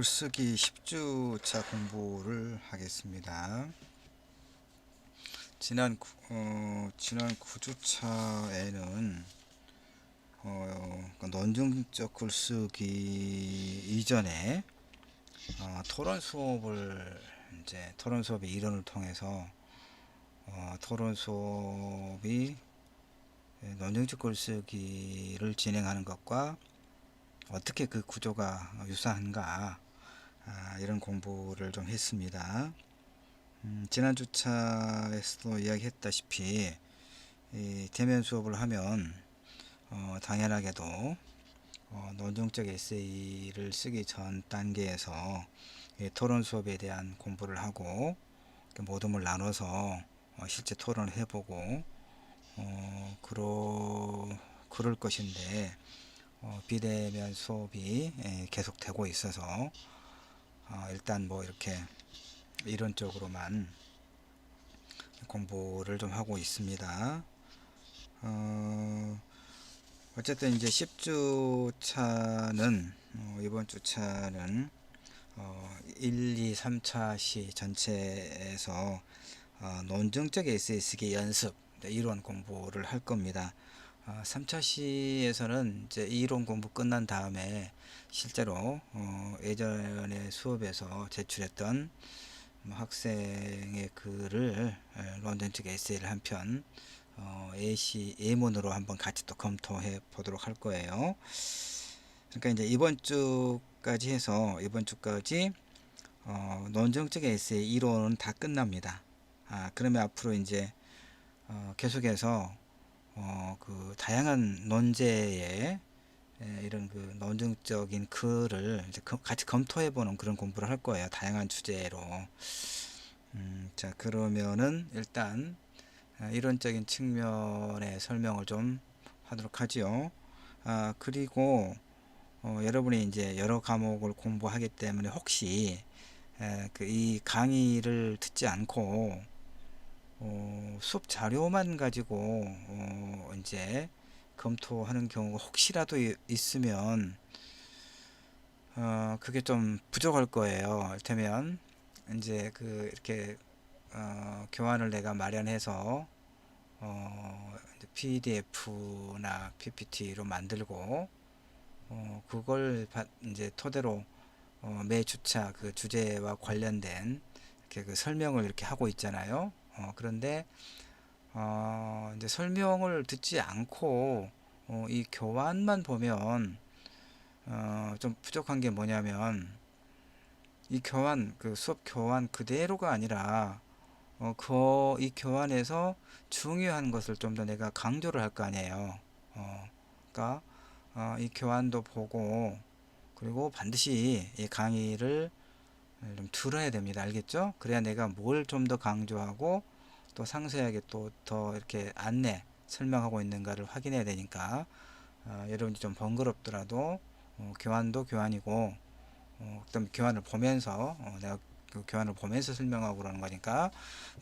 글쓰기 10주차 공부를 하겠습니다. 지난 구- 어, 지난 9주차에는 어, 그 논증적 글쓰기 이전에 어, 토론 수업을 이제 토론 수업의 이론을 통해서 어, 토론 수업이 논증적 글쓰기를 진행하는 것과 어떻게 그 구조가 유사한가 아, 이런 공부를 좀 했습니다. 음, 지난 주차에서도 이야기했다시피 이 대면 수업을 하면 어, 당연하게도 어, 논증적 에세이를 쓰기 전 단계에서 이 토론 수업에 대한 공부를 하고 모둠을 나눠서 어, 실제 토론을 해보고 어, 그러, 그럴 것인데 어, 비대면 수업이 예, 계속되고 있어서 어, 일단 뭐 이렇게 이론적으로만 공부를 좀 하고 있습니다. 어, 어쨌든 이제 10주 차는 어, 이번 주 차는 어, 1, 2, 3차 시 전체에서 어, 논증적 에세이 쓰기 연습 네, 이론 공부를 할 겁니다. 어, 3차 시에서는 이제 이론 공부 끝난 다음에 실제로 어, 예전에 수업에서 제출했던 뭐 학생의 글을 에, 런던 측 에세이를 한편 어, 예시 예문으로 한번 같이 또 검토해 보도록 할 거예요. 그러니까 이제 이번 주까지 해서 이번 주까지 어, 논증적 에세이 이론은 다 끝납니다. 아, 그러면 앞으로 이제 어, 계속해서 어, 그 다양한 논제의 에, 이런 그 논증적인 글을 이제 검- 같이 검토해 보는 그런 공부를 할 거예요. 다양한 주제로. 음, 자, 그러면은 일단 아, 이론적인 측면의 설명을 좀 하도록 하지요. 아, 그리고 어, 여러분이 이제 여러 과목을 공부하기 때문에 혹시 그이 강의를 듣지 않고 어, 수업 자료만 가지고 어, 이제 검토하는 경우가 혹시라도 이- 있으면 어, 그게 좀 부족할 거예요. 이를테면 이제 그 이렇게 어, 교환을 내가 마련해서 어, PDF나 PPT로 만들고 어, 그걸 바- 이제 토대로 어, 매 주차 그 주제와 관련된 이렇게 그 설명을 이렇게 하고 있잖아요. 어, 그런데 어, 이제 설명을 듣지 않고 어, 이 교환만 보면 어, 좀 부족한 게 뭐냐면 이 교환 그 수업 교환 그대로가 아니라 어, 그, 이 교환에서 중요한 것을 좀 더 내가 강조를 할 거 아니에요. 어, 그러니까 어, 이 교환도 보고 그리고 반드시 이 강의를 좀 들어야 됩니다. 알겠죠? 그래야 내가 뭘 좀 더 강조하고 또 상세하게 또 더 이렇게 안내 설명하고 있는가를 확인해야 되니까 어, 여러분이 좀 번거롭더라도 어, 교환도 교환이고 어, 그다음 교환을 보면서 어, 내가 그 교환을 보면서 설명하고 그러는 거니까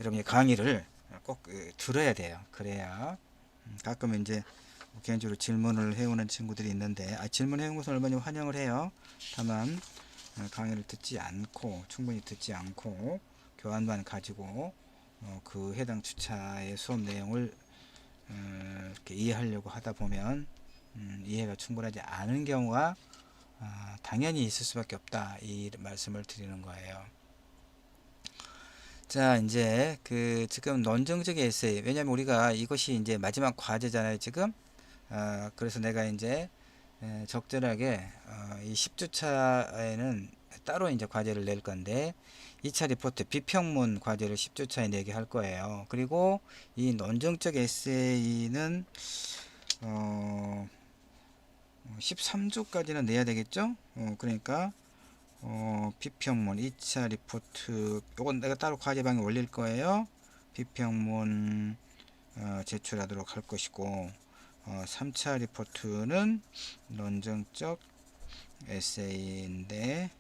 여러분이 강의를 꼭 그, 들어야 돼요. 그래야 음, 가끔 이제 개인적으로 질문을 해오는 친구들이 있는데 아, 질문해온 것은 얼마나 환영을 해요. 다만 어, 강의를 듣지 않고 충분히 듣지 않고 교환만 가지고 어, 그 해당 주차의 수업 내용을 어, 이렇게 이해하려고 하다 보면 음, 이해가 충분하지 않은 경우가 아, 당연히 있을 수밖에 없다. 이 말씀을 드리는 거예요. 자 이제 그 지금 논증적 에세이. 왜냐면 우리가 이것이 이제 마지막 과제잖아요 지금. 아, 그래서 내가 이제 에, 적절하게 어, 이 10주차에는 따로 이제 과제를 낼 건데 2차 리포트 비평문 과제를 10주차에 내게 할 거예요. 그리고 이 논증적 에세이는 어 13주까지는 내야 되겠죠? 어, 그러니까 어, 비평문 2차 리포트 요건 내가 따로 과제방에 올릴 거예요. 비평문 어, 제출하도록 할 것이고 어, 3차 리포트는 논증적 에세이인데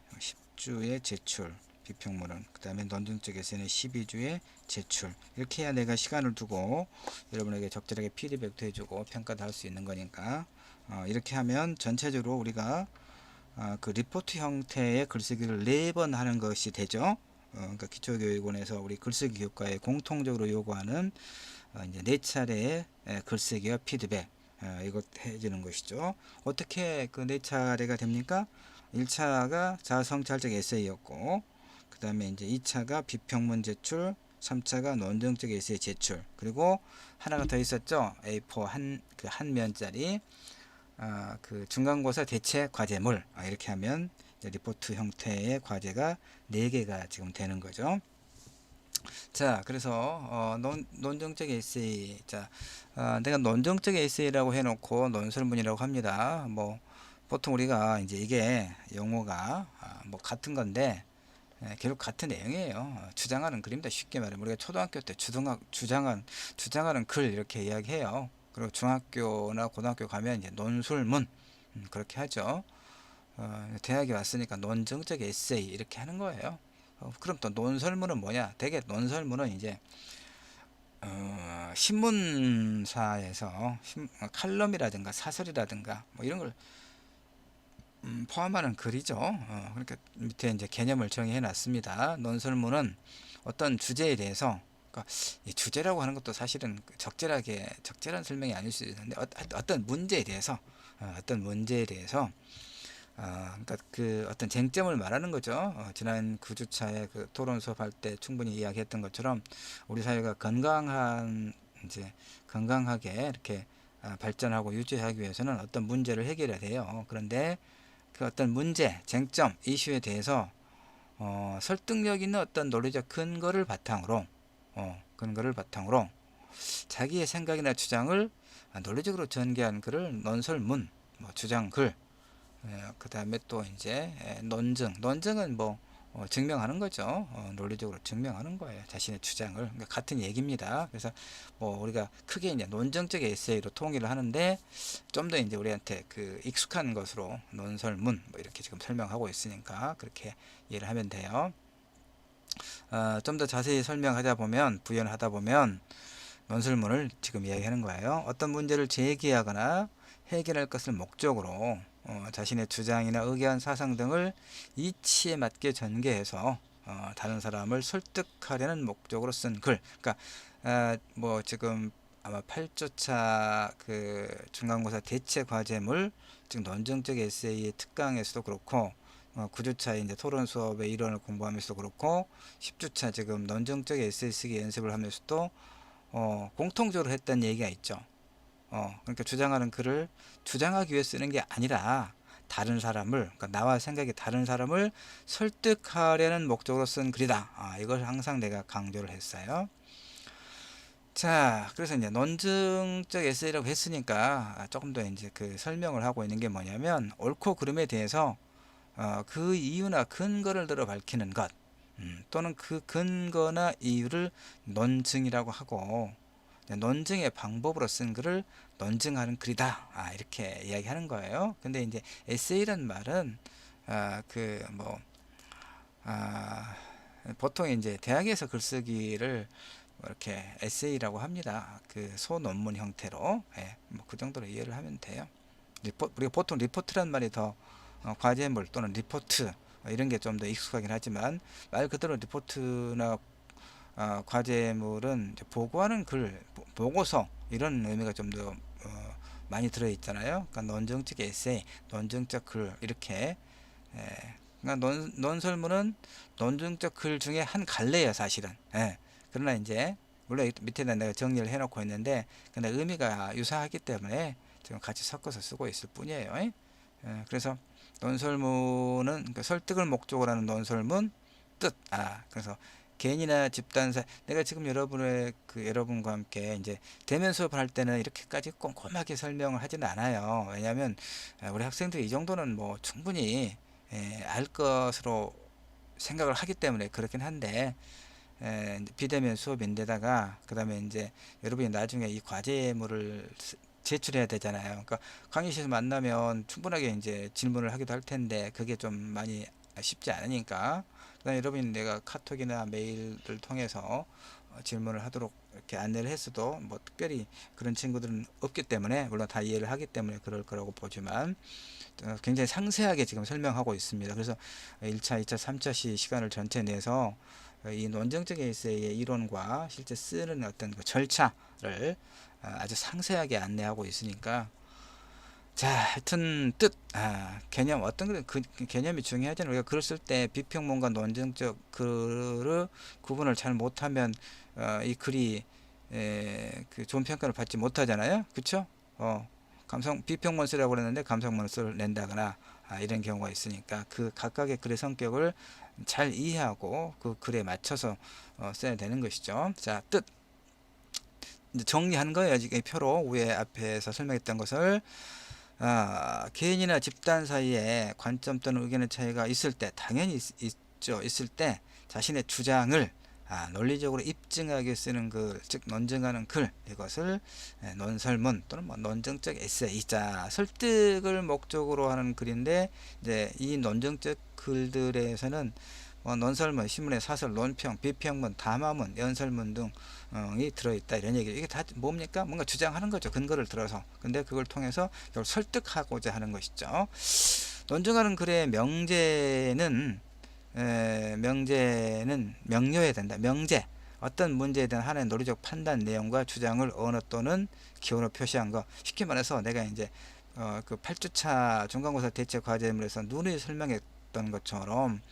10주의 제출 비평문은 그 다음에 논증적 에세이는 12주의 제출. 이렇게 해야 내가 시간을 두고 여러분에게 적절하게 피드백도 해주고 평가도 할 수 있는 거니까. 어, 이렇게 하면 전체적으로 우리가 아, 그 리포트 형태의 글쓰기를 네 번 하는 것이 되죠. 어, 그러니까 기초교육원에서 우리 글쓰기 교과에 공통적으로 요구하는 어, 이제 네 차례의 에, 글쓰기와 피드백. 어, 이것 해주는 것이죠. 어떻게 그 네 차례가 됩니까? 1차가 자성찰적 에세이였고 그 다음에 이제 2차가 비평문 제출 3차가 논증적 에세이 제출 그리고 하나가 더 있었죠 A4 한, 그 한 면짜리 아, 그 중간고사 대체 과제물 아, 이렇게 하면 리포트 형태의 과제가 4개가 지금 되는 거죠 자 그래서 어, 논, 논증적 에세이 자 아, 내가 논증적 에세이라고 해놓고 논설문이라고 합니다 뭐 보통 우리가 이제 이게 용어가 아, 뭐 같은 건데 예, 결국 같은 내용이에요. 어, 주장하는 글입니다. 쉽게 말하면 우리가 초등학교 때 주등학 주장한 주장하는 글 이렇게 이야기해요. 그리고 중학교나 고등학교 가면 이제 논술문 음, 그렇게 하죠. 어, 대학에 왔으니까 논증적 에세이 이렇게 하는 거예요. 어, 그럼 또 논설문은 뭐냐? 대개 논설문은 이제 어, 신문사에서 신, 어, 칼럼이라든가 사설이라든가 뭐 이런 걸 음, 포함하는 글이죠. 어, 그러니까 밑에 이제 개념을 정의해 놨습니다. 논설문은 어떤 주제에 대해서 그러니까 이 주제라고 하는 것도 사실은 적절하게 적절한 설명이 아닐 수 있는데 어, 어떤 문제에 대해서 어, 어떤 문제에 대해서 어, 그러니까 그 어떤 쟁점을 말하는 거죠. 어, 지난 9주차에 그 토론 수업할 때 충분히 이야기했던 것처럼 우리 사회가 건강한 이제 건강하게 이렇게 아, 발전하고 유지하기 위해서는 어떤 문제를 해결해야 돼요. 그런데 그 어떤 문제, 쟁점, 이슈에 대해서 어, 설득력 있는 어떤 논리적 근거를 바탕으로 어, 근거를 바탕으로 자기의 생각이나 주장을 논리적으로 전개한 글을 논설문, 뭐 주장글, 그 다음에 또 이제 에, 논증, 논증은 뭐 어, 증명하는 거죠. 어, 논리적으로 증명하는 거예요. 자신의 주장을. 그러니까 같은 얘기입니다. 그래서 뭐 우리가 크게 이제 논증적 에세이로 통일을 하는데 좀 더 이제 우리한테 그 익숙한 것으로 논설문 뭐 이렇게 지금 설명하고 있으니까 그렇게 이해를 하면 돼요. 어, 좀 더 자세히 설명하다 보면 부연하다 보면 논설문을 지금 이야기하는 거예요. 어떤 문제를 제기하거나 해결할 것을 목적으로 어, 자신의 주장이나 의견, 사상 등을 이치에 맞게 전개해서 어, 다른 사람을 설득하려는 목적으로 쓴 글. 그러니까 아, 뭐 지금 아마 8조차 그 중간고사 대체 과제물 지금 논증적 에세이의 특강에서도 그렇고 어, 9주차 이제 토론 수업의 일원을 공부하면서도 그렇고 10주차 지금 논증적 에세이 쓰기 연습을 하면서도 어, 공통적으로 했던 얘기가 있죠. 어, 그러니까 주장하는 글을 주장하기 위해 쓰는 게 아니라 다른 사람을 그러니까 나와 생각이 다른 사람을 설득하려는 목적으로 쓴 글이다. 아, 이걸 항상 내가 강조를 했어요. 자, 그래서 이제 논증적 에세이라고 했으니까 조금 더 이제 그 설명을 하고 있는 게 뭐냐면 옳고 그름에 대해서 어, 그 이유나 근거를 들어 밝히는 것 음, 또는 그 근거나 이유를 논증이라고 하고 논증의 방법으로 쓴 글을 논증하는 글이다. 아, 이렇게 이야기하는 거예요. 근데 이제 에세이란 말은 아, 그뭐 아, 보통 이제 대학에서 글쓰기를 뭐 이렇게 에세이라고 합니다. 그 소논문 형태로 예, 뭐 그 정도로 이해를 하면 돼요. 리포, 우리가 보통 리포트란 말이 더 어, 과제물 또는 리포트 이런 게 좀 더 익숙하긴 하지만 말 그대로 리포트나 어, 과제물은 보고하는 글, 보고서 이런 의미가 좀더 어, 많이 들어 있잖아요. 그러니까 논증적 에세이, 논증적 글 이렇게 예. 그러니까 논, 논설문은 논증적 글 중에 한 갈래예요, 사실은. 예. 그러나 이제 물론 밑에다 내가 정리를 해놓고 있는데 근데 의미가 유사하기 때문에 지금 같이 섞어서 쓰고 있을 뿐이에요. 예. 그래서 논설문은 그러니까 설득을 목적으로 하는 논설문 뜻. 아, 그래서 개인이나 집단사 내가 지금 여러분의 그 여러분과 함께 이제 대면 수업을 할 때는 이렇게까지 꼼꼼하게 설명을 하지는 않아요. 왜냐하면 아, 우리 학생들이 이 정도는 뭐 충분히 에, 알 것으로 생각을 하기 때문에 그렇긴 한데 에, 비대면 수업인데다가 그 다음에 이제 여러분이 나중에 이 과제물을 제출해야 되잖아요. 그러니까 강의실에서 만나면 충분하게 이제 질문을 하기도 할 텐데 그게 좀 많이 쉽지 않으니까 그다음 여러분이 내가 카톡이나 메일을 통해서 어, 질문을 하도록 이렇게 안내를 했어도 뭐 특별히 그런 친구들은 없기 때문에 물론 다 이해를 하기 때문에 그럴 거라고 보지만 어, 굉장히 상세하게 지금 설명하고 있습니다. 그래서 1차, 2차, 3차 시 시간을 전체 내서 어, 이 논증적 에세이의 이론과 실제 쓰는 어떤 그 절차를 어, 아주 상세하게 안내하고 있으니까 자, 하여튼 뜻, 아, 개념 어떤 그, 그 개념이 중요하잖아요. 우리가 글을 쓸 때 비평문과 논증적 글을 구분을 잘 못하면 어, 이 글이 에, 그 좋은 평가를 받지 못하잖아요. 그렇죠? 어, 감성 비평문 쓰라고 그랬는데 감성문을 낸다거나 아, 이런 경우가 있으니까 그 각각의 글의 성격을 잘 이해하고 그 글에 맞춰서 어, 써야 되는 것이죠. 자, 뜻. 이제 정리한 거예요. 지금 이 표로 위에 앞에서 설명했던 것을 아, 개인이나 집단 사이에 관점 또는 의견의 차이가 있을 때 당연히 있, 죠. 있을 때 자신의 주장을 아, 논리적으로 입증하게 쓰는 글, 즉 논증하는 글 이것을 예, 논설문 또는 뭐 논증적 에세이자 설득을 목적으로 하는 글인데 이제 이 논증적 글들에서는 뭐 논설문, 신문의 사설, 논평, 비평문, 담화문, 연설문 등 이 들어있다 이런 얘기. 이게 다 뭡니까? 뭔가 주장하는 거죠. 근거를 들어서. 근데 그걸 통해서 이걸 설득하고자 하는 것이죠. 논증하는 글의 명제는 에, 명제는 명료해야 된다. 명제. 어떤 문제에 대한 하나의 논리적 판단 내용과 주장을 언어 또는 기호로 표시한 거. 쉽게 말해서 내가 이제 어, 그 8주차 중간고사 대체 과제물에서 누누이 설명했던 것처럼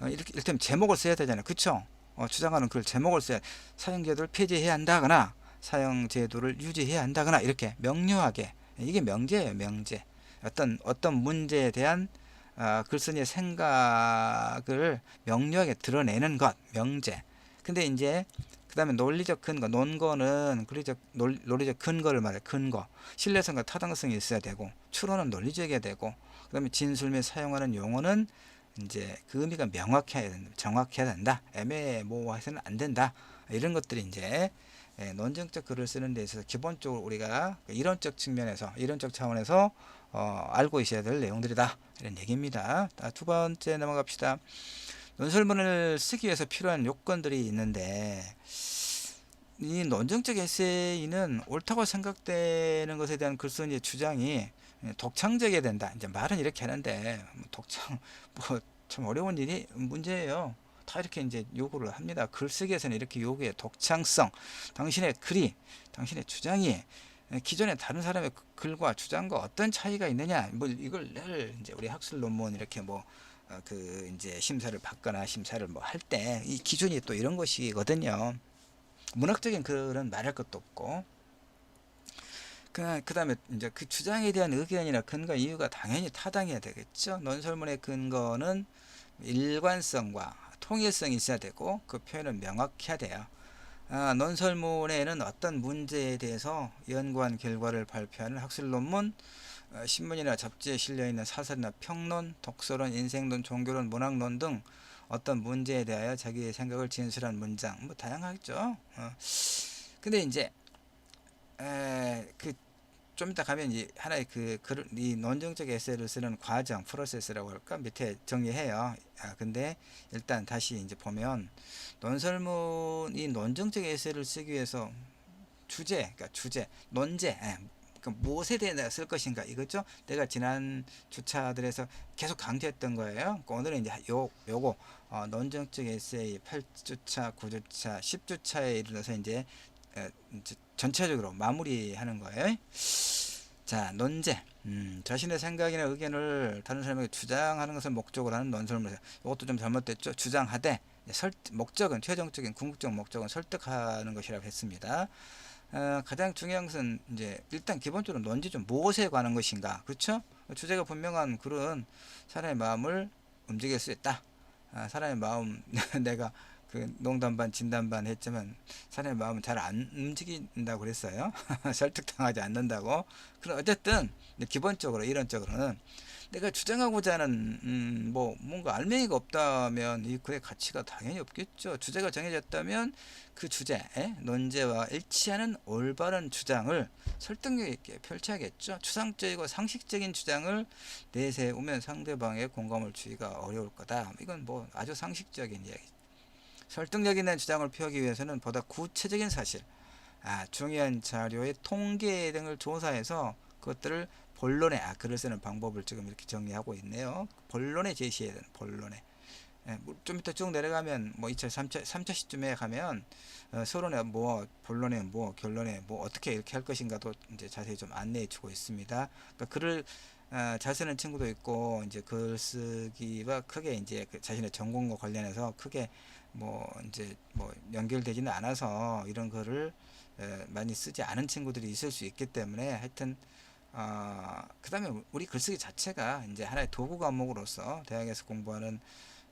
어, 이렇게 일테면 제목을 써야 되잖아요. 그쵸? 어, 주장하는 글 제목을 써야 사용제도를 폐지해야 한다거나 사용제도를 유지해야 한다거나 이렇게 명료하게 이게 명제예요. 명제. 어떤 어떤 문제에 대한 어, 글쓴이의 생각을 명료하게 드러내는 것 명제. 근데 이제 그 다음에 논리적 근거, 논거는 논리적, 논, 논리적 근거를 말해 근거. 신뢰성과 타당성이 있어야 되고, 추론은 논리적이어야 되고, 그 다음에 진술 및 사용하는 용어는 이제 그 의미가 명확해야 된다, 정확해야 된다, 애매모호해서는 안 된다. 이런 것들이 이제 예, 논증적 글을 쓰는 데 있어서 기본적으로 우리가 그 이론적 측면에서 이론적 차원에서 어, 알고 있어야 될 내용들이다 이런 얘기입니다. 자, 두 번째 넘어갑시다. 논설문을 쓰기 위해서 필요한 요건들이 있는데 이 논증적 에세이는 옳다고 생각되는 것에 대한 글쓴이의 주장이 독창적이어야 된다. 이제 말은 이렇게 하는데 뭐 독창 뭐 참 어려운 일이 문제예요. 다 이렇게 이제 요구를 합니다. 글쓰기에서는 이렇게 요구해 독창성, 당신의 글이, 당신의 주장이 기존의 다른 사람의 글과 주장과 어떤 차이가 있느냐, 뭐 이걸 늘 이제 우리 학술 논문 이렇게 뭐 어, 그 이제 심사를 받거나 심사를 뭐 할 때 이 기준이 또 이런 것이거든요. 문학적인 글은 말할 것도 없고 그, 그 다음에 이제 그 주장에 대한 의견이나 근거 이유가 당연히 타당해야 되겠죠. 논설문의 근거는 일관성과 통일성이 있어야 되고 그 표현은 명확해야 돼요. 아, 논설문에는 어떤 문제에 대해서 연구한 결과를 발표하는 학술 논문, 어, 신문이나 잡지에 실려 있는 사설이나 평론, 독서론, 인생론, 종교론, 문학론 등 어떤 문제에 대하여 자기의 생각을 진술한 문장, 뭐 다양하겠죠. 어. 근데 이제 그 좀 이따 가면 이 하나의 그, 그, 이 논증적 에세이를 쓰는 과정, 프로세스라고 할까? 밑에 정리해요. 아, 근데 일단 다시 이제 보면 논설문이 논증적 에세이를 쓰기 위해서 주제, 그러니까 주제, 논제, 예, 그 무엇에 대해 내가 쓸 것인가 이거죠. 내가 지난 주차들에서 계속 강조했던 거예요. 그러니까 오늘은 이제 요 요거 어, 논증적 에세이 8주차, 9주차, 10주차에 이르러서 이제 전체적으로 마무리하는 거예요. 자, 논제. 음, 자신의 생각이나 의견을 다른 사람에게 주장하는 것을 목적으로 하는 논설문. 이것도 좀 잘못됐죠. 주장하되 설, 목적은 최종적인 궁극적 목적은 설득하는 것이라고 했습니다. 어, 가장 중요한 것은 이제 일단 기본적으로 논지 좀 무엇에 관한 것인가, 그렇죠? 주제가 분명한 글은 사람의 마음을 움직일 수 있다. 아, 사람의 마음 내가 그 농담 반 진담 반 했지만 사람의 마음은 잘 안 움직인다고 그랬어요. 설득당하지 않는다고. 그럼 어쨌든 기본적으로 이론적으로는 내가 주장하고자 하는 음, 뭐 뭔가 알맹이가 없다면 이 글의 가치가 당연히 없겠죠. 주제가 정해졌다면 그 주제, 논제와 일치하는 올바른 주장을 설득력 있게 펼쳐야겠죠. 추상적이고 상식적인 주장을 내세우면 상대방의 공감을 주기가 어려울 거다. 이건 뭐 아주 상식적인 이야기. 설득력 있는 주장을 펴기 위해서는 보다 구체적인 사실, 아, 중요한 자료의 통계 등을 조사해서 그것들을 본론에 아, 글을 쓰는 방법을 지금 이렇게 정리하고 있네요. 본론에 제시해야 되는 본론에. 예, 뭐좀 이따 쭉 내려가면 뭐 2차, 3차, 3차 시점에 가면 어, 서론에 뭐 본론에 뭐 결론에 뭐 어떻게 이렇게 할 것인가도 이제 자세히 좀 안내해 주고 있습니다. 그러니까 글을 어, 잘 쓰는 친구도 있고 이제 글쓰기와 크게 이제 그 자신의 전공과 관련해서 크게 뭐 이제 뭐 연결되지는 않아서 이런 에, 많이 쓰지 않은 친구들이 있을 수 있기 때문에 하여튼 어, 그다음에 우리 글쓰기 자체가 이제 하나의 도구 과목으로서 대학에서 공부하는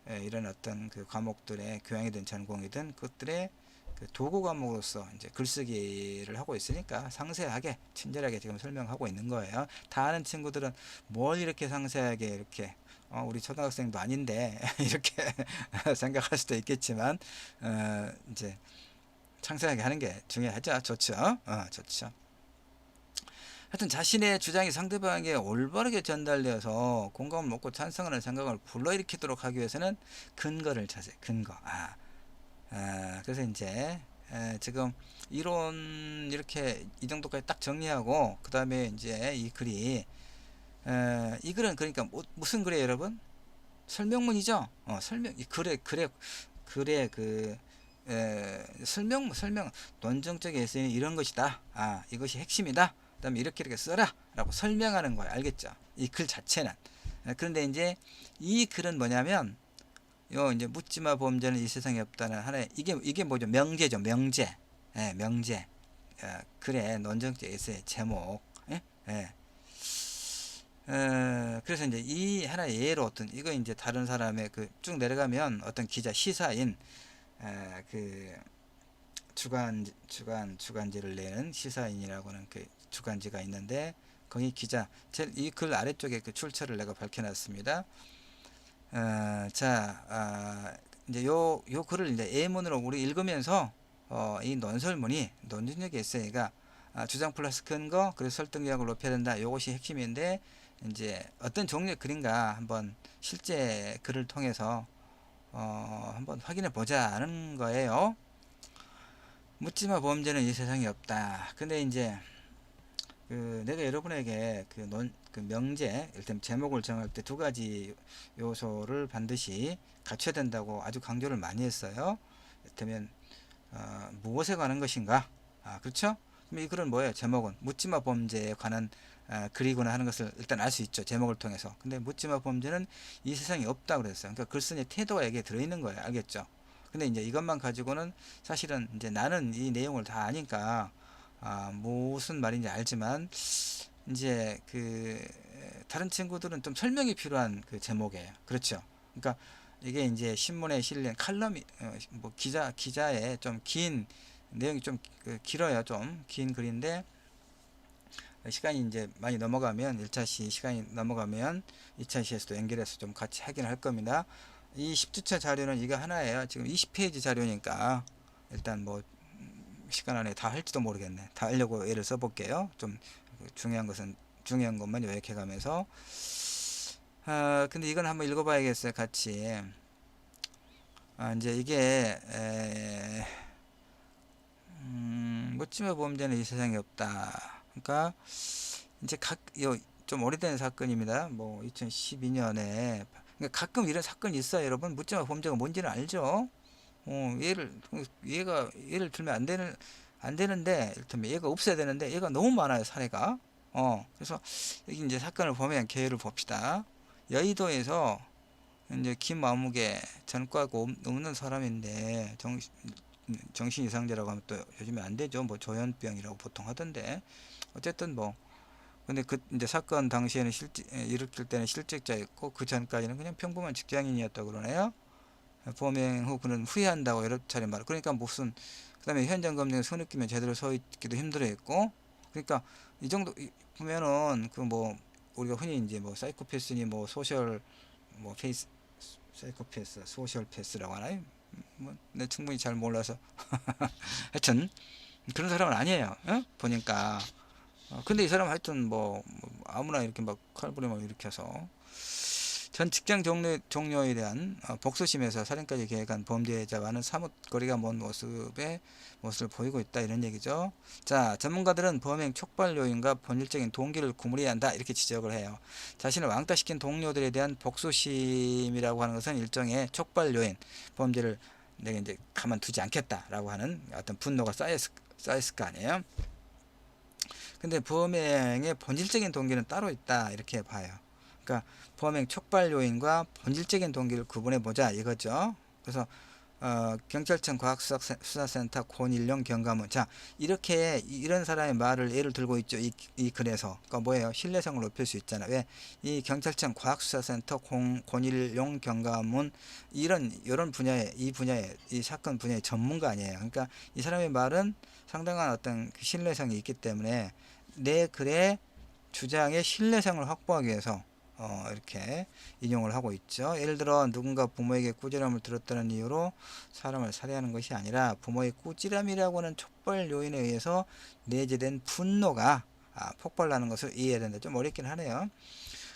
에, 이런 어떤 그 과목들의 교양이든 전공이든 그것들의 그 도구 과목으로서 이제 글쓰기를 하고 있으니까 상세하게 친절하게 지금 설명하고 있는 거예요. 다 아는 친구들은 뭘 이렇게 상세하게 이렇게 어, 우리 초등학생도 아닌데 이렇게 생각할 수도 있겠지만 어, 이제 상세하게 하는 게 중요하죠. 좋죠. 어, 좋죠. 하여튼 자신의 주장이 상대방에게 올바르게 전달되어서 공감을 먹고 찬성하는 생각을 불러일으키도록 하기 위해서는 근거를 찾아요. 근거. 아, 아 그래서 이제 에, 지금 이론 이렇게 이 정도까지 딱 정리하고 그 다음에 이제 이 글이 에, 이 글은 그러니까 뭐, 무슨 글이에요, 여러분? 설명문이죠. 어, 설명 이 글의 글의 글의 그 에, 설명 설명 논증적 에세이는 이런 것이다. 아 이것이 핵심이다. 그 다음에 이렇게 이렇게 써라 라고 설명하는 거예요. 알겠죠? 이 글 자체는. 에, 그런데 이제 이 글은 뭐냐면 요 이제 묻지마 범죄는 이 세상에 없다는 하나의 이게 이게 뭐죠? 명제죠. 명제. 예, 명제. 어, 글의 논증적 에세이 제목. 예? 예. 어, 그래서 이제 이 하나의 예로 어떤 이거 이제 다른 사람의 그 쭉 내려가면 어떤 기자 시사인 에, 그 주간 주간 주간지를 내는 시사인이라고는 그 주간지가 있는데 거기 기자 이 글 아래쪽에 그 출처를 내가 밝혀놨습니다. 어, 자 아, 이제 요 요 글을 이제 예문으로 우리 읽으면서 어, 이 논설문이 논증적 에세이가 아, 주장 플러스 근거 그리고 설득력을 높여야 된다. 요것이 핵심인데 이제 어떤 종류의 글인가 한번 실제 글을 통해서 어, 한번 확인해 보자는 거예요. 묻지마 범죄는 이 세상에 없다. 근데 이제 그 내가 여러분에게 그 논 그 명제 일단 제목을 정할 때 두 가지 요소를 반드시 갖춰야 된다고 아주 강조를 많이 했어요. 이를테면 어, 무엇에 관한 것인가? 아 그렇죠? 그럼 이 글은 뭐예요? 제목은 묻지마 범죄에 관한 아, 글이구나 하는 것을 일단 알 수 있죠. 제목을 통해서. 근데 묻지마 범죄는 이 세상에 없다 그랬어요. 그러니까 글쓴이의 태도가 여기에 들어있는 거예요. 알겠죠? 근데 이제 이것만 가지고는 사실은 이제 나는 이 내용을 다 아니까 아, 무슨 말인지 알지만 이제 그 다른 친구들은 좀 설명이 필요한 그 제목이에요. 그렇죠? 그러니까 이게 이제 신문에 실린 칼럼이 어, 뭐 기자 기자의 좀긴 내용이 좀그 길어요. 좀 긴 글인데 시간이 이제 많이 넘어가면 1차 시 시간이 넘어가면 2차 시에서도 연결해서 좀 같이 확인을 할 겁니다. 이 10주차 자료는 이거 하나예요. 지금 20페이지 자료니까 일단 뭐 시간 안에 다 할지도 모르겠네. 다 하려고 애를 써볼게요. 좀 중요한 것은 중요한 것만 요약해 가면서 아 근데 이건 한번 읽어봐야겠어요. 같이 아 이제 이게 에, 음, 묻지마 범죄는 이 세상에 없다. 그러니까 이제 각 좀 오래된 사건입니다. 뭐 2012년에 그러니까 가끔 이런 사건이 있어요. 여러분 묻지마 범죄가 뭔지는 알죠? 어, 얘를 얘가 예를 들면 안 되는 안 되는데 이를테면 얘가 없어야 되는데 얘가 너무 많아요 사례가. 어 그래서 여기 이제 사건을 보면 개요를 봅시다. 여의도에서 이제 김아무개 전과가 없는 사람인데 정, 정신 이상자라고 하면 또 요즘에 안 되죠. 뭐 조현병이라고 보통 하던데 어쨌든 뭐 근데 그 이제 사건 당시에는 실제 일으킬 때는 실직자였고 그 전까지는 그냥 평범한 직장인이었다고 그러네요. 범행 후 그는 후회한다고 여러 차례 말. 그러니까 무슨 그다음에 현장 검증에 손익기면 제대로 서 있기도 힘들어했고 그러니까 이 정도 보면은 그 뭐 우리가 흔히 이제 뭐 사이코패스니 뭐 소셜 뭐 페이스 사이코패스 소셜 패스라고 하나요? 뭐, 내 충분히 잘 몰라서 하여튼 그런 사람은 아니에요. 어? 보니까 어, 근데 이 사람 하여튼 뭐, 뭐 아무나 이렇게 막 칼부림을 일으켜서 전 직장 종료, 종료에 대한 어, 복수심에서 살인까지 계획한 범죄자와는 사뭇 거리가 먼 모습의 모습을 보이고 있다 이런 얘기죠. 자 전문가들은 범행 촉발 요인과 본질적인 동기를 구분해야 한다 이렇게 지적을 해요. 자신을 왕따시킨 동료들에 대한 복수심이라고 하는 것은 일종의 촉발 요인 범죄를 내가 이제 가만두지 않겠다라고 하는 어떤 분노가 쌓였을, 쌓였을 거 아니에요. 근데 범행의 본질적인 동기는 따로 있다 이렇게 봐요. 그러니까 범행 촉발 요인과 본질적인 동기를 구분해 보자 이거죠. 그래서 어, 경찰청 과학수사센터 권일용 경감원. 자 이렇게 이런 사람의 말을 예를 들고 있죠. 이, 이 글에서. 그러니까 뭐예요? 신뢰성을 높일 수 있잖아 왜? 이 경찰청 과학수사센터 공, 권일용 경감원 이런 이런 분야에 이 분야에 이 사건 분야의 전문가 아니에요. 그러니까 이 사람의 말은 상당한 어떤 그 신뢰성이 있기 때문에 내 글의 주장의 신뢰성을 확보하기 위해서 어, 이렇게 인용을 하고 있죠. 예를 들어 누군가 부모에게 꾸지람을 들었다는 이유로 사람을 살해하는 것이 아니라 부모의 꾸지람이라고 하는 촉발 요인에 의해서 내재된 분노가 아, 폭발나는 것을 이해해야 된다. 좀 어렵긴 하네요.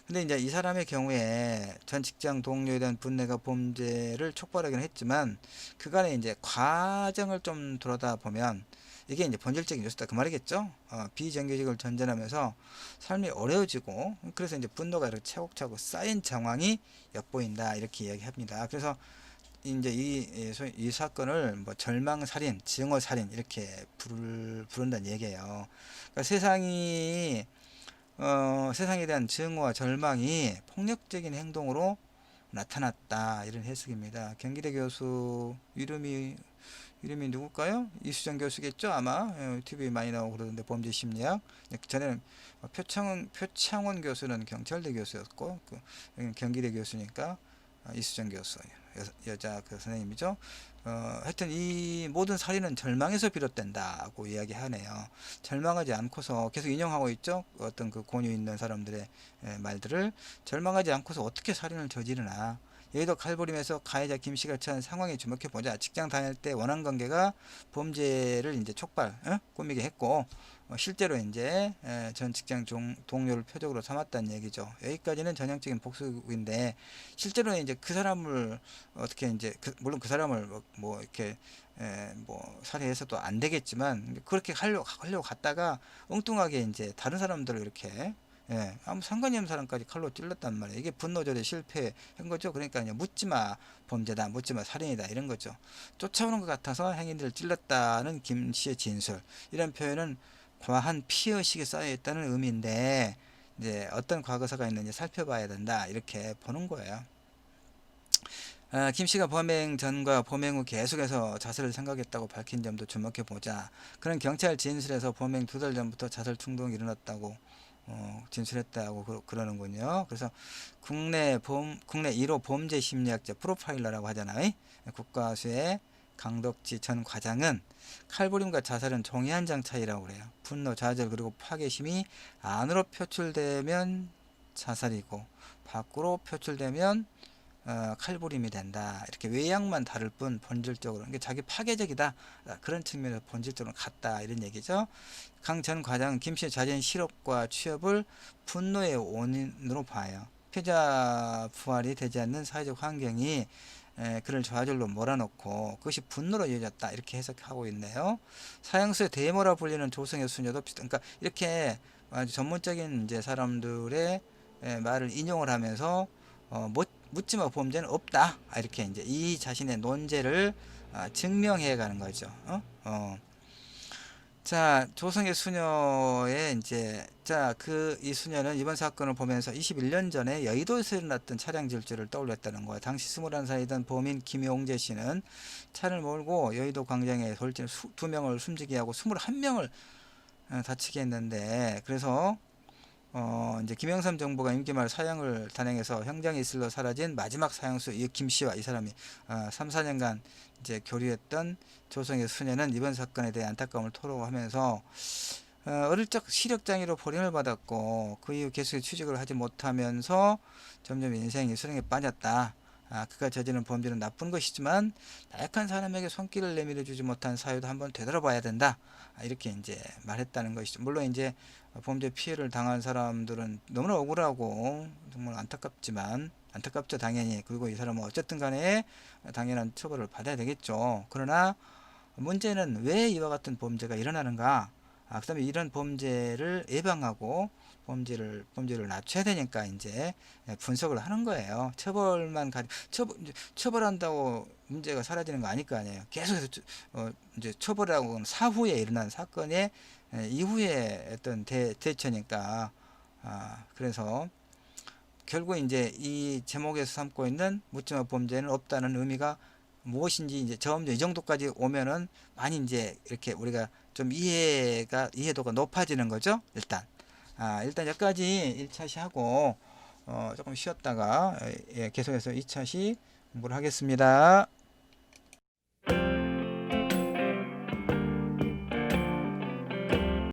근데 이제 이 사람의 경우에 전 직장 동료에 대한 분노가 범죄를 촉발하긴 했지만 그간의 이제 과정을 좀 들여다 보면 이게 이제 본질적인 요소다 그 말이겠죠. 어, 비정규직을 전전하면서 삶이 어려워지고 그래서 이제 분노가 이렇게 차곡차곡 쌓인 정황이 엿보인다 이렇게 이야기합니다. 그래서 이제 이, 이, 사건을 뭐 절망 살인, 증오 살인 이렇게 부를, 부른다는 얘기예요. 그러니까 세상이 어, 세상에 대한 증오와 절망이 폭력적인 행동으로 나타났다 이런 해석입니다. 경기대 교수 이름이 이름이 누굴까요? 이수정 교수겠죠 아마 TV에 많이 나오고 그러던데 범죄 심리학 전에는 표창원 표창원 교수는 경찰대 교수였고 그 경기대 교수니까 아, 이수정 교수 여, 여자 그 선생님이죠. 어, 하여튼 이 모든 살인은 절망에서 비롯된다고 이야기하네요. 절망하지 않고서 계속 인용하고 있죠. 어떤 그 권유 있는 사람들의 에, 말들을 절망하지 않고서 어떻게 살인을 저지르나. 여의도 칼부림에서 가해자 김 씨가 처한 상황에 주목해 보자. 직장 다닐 때 원한 관계가 범죄를 이제 촉발, 어? 꾸미게 했고 어, 실제로 이제 에, 전 직장 종, 동료를 표적으로 삼았다는 얘기죠. 여기까지는 전형적인 복수인데 실제로 이제 그 사람을 어떻게 이제 그, 물론 그 사람을 뭐, 뭐 이렇게 에, 뭐 살해해서도 안 되겠지만 그렇게 하려고 하려고 갔다가 엉뚱하게 이제 다른 사람들을 이렇게 예, 아무 상관이 없는 사람까지 칼로 찔렀단 말이에요. 이게 분노조에 실패한 거죠. 그러니까 묻지마 범죄다, 묻지마 살인이다 이런 거죠. 쫓아오는 것 같아서 행인들을 찔렀다는 김 씨의 진술 이런 표현은 과한 피의식이 쌓여 있다는 의미인데 이제 어떤 과거사가 있는지 살펴봐야 된다 이렇게 보는 거예요. 아, 김 씨가 범행 전과 범행 후 계속해서 자살을 생각했다고 밝힌 점도 주목해 보자. 그런 경찰 진술에서 범행 두 달 전부터 자살 충동이 일어났다고 어, 진술했다고 그, 그러는군요. 그래서 국내 범 국내 1호 범죄 심리학자 프로파일러라고 하잖아요. 국가수의 강덕지 전 과장은 칼부림과 자살은 종이 한 장 차이라고 그래요. 분노, 좌절 그리고 파괴심이 안으로 표출되면 자살이고 밖으로 표출되면 어, 칼부림이 된다. 이렇게 외양만 다를 뿐 본질적으로 이게 자기 파괴적이다. 아, 그런 측면에서 본질적으로 같다. 이런 얘기죠. 강 전 과장은 김 씨의 자진 실업과 취업을 분노의 원인으로 봐요. 피자 부활이 되지 않는 사회적 환경이 에, 그를 좌절로 몰아넣고 그것이 분노로 이어졌다 이렇게 해석하고 있네요. 사형수의 대모라 불리는 조성의 수녀도. 그러니까 이렇게 아주 전문적인 이제 사람들의 에, 말을 인용을 하면서 어, 못, 묻지마 범죄는 없다 아, 이렇게 이제 이 자신의 논제를 아, 증명해 가는 거죠. 어? 어. 자, 조성의 수녀의 이제 자, 그 이 수녀는 이번 사건을 보면서 21년 전에 여의도에서 일어났던 차량 질주를 떠올렸다는 거예요. 당시 21살이던 범인 김용재 씨는 차를 몰고 여의도 광장에 돌진 수, 두 명을 숨지게 하고 21명을 어, 다치게 했는데 그래서 어, 이제 김영삼 정부가 임기 말 사형을 단행해서 형장이 있을로 사라진 마지막 사형수 이 김 씨와 이 사람이 어, 3, 4년간 이제 교류했던 조성의 수녀는 이번 사건에 대해 안타까움을 토로하면서 어, 어릴 적 시력장애로 버림을 받았고 그 이후 계속 취직을 하지 못하면서 점점 인생이 수렁에 빠졌다. 아, 그가 저지른 범죄는 나쁜 것이지만 나약한 사람에게 손길을 내밀어 주지 못한 사유도 한번 되돌아봐야 된다. 아, 이렇게 이제 말했다는 것이죠. 물론 이제 범죄 피해를 당한 사람들은 너무나 억울하고 정말 안타깝지만 안타깝죠 당연히 그리고 이 사람은 어쨌든 간에 당연한 처벌을 받아야 되겠죠 그러나 문제는 왜 이와 같은 범죄가 일어나는가 아, 그다음에 이런 범죄를 예방하고 범죄를 범죄를 낮춰야 되니까 이제 분석을 하는 거예요. 처벌만 가 처벌 처벌한다고 문제가 사라지는 거 아닐 거 아니에요. 계속해서 처- 어, 이제 처벌하고 사후에 일어난 사건의 에, 이후에 어떤 대, 대처니까 아, 그래서 결국 이제 이 제목에서 삼고 있는 묻지마 범죄는 없다는 의미가 무엇인지 이제 점점 이 정도까지 오면은 많이 이제 이렇게 우리가 좀 이해가 이해도가 높아지는 거죠. 일단 아 일단 여기까지 1차시 하고 어 조금 쉬었다가 예, 계속해서 2차시 공부를 하겠습니다.